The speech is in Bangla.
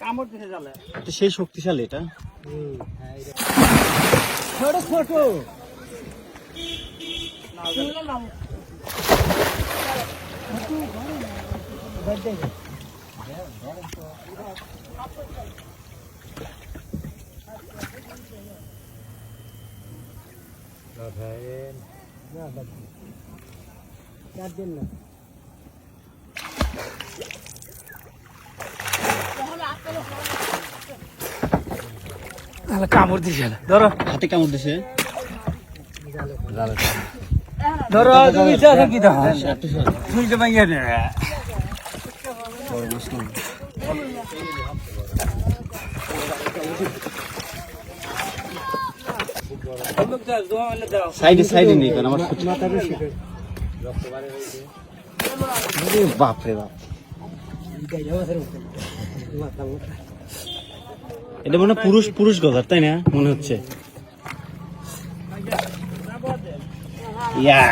কামড় দিতে তো সেই শক্তিশালী এটা। ছোট ছোট। চার দিন না। কামড় দিছে ধরো। হাতে কামড় দিছে? ধরো তুমি চাষে কি দাও। তুই তো ভাঙিয়ে দে সাইডে সাইডে নেই কেন আমার ফুট- আরে বাপ রে বাপ এটা মনে পুরুষ পুরুষ গজার তাই না? মনে হচ্ছে। ইয়া।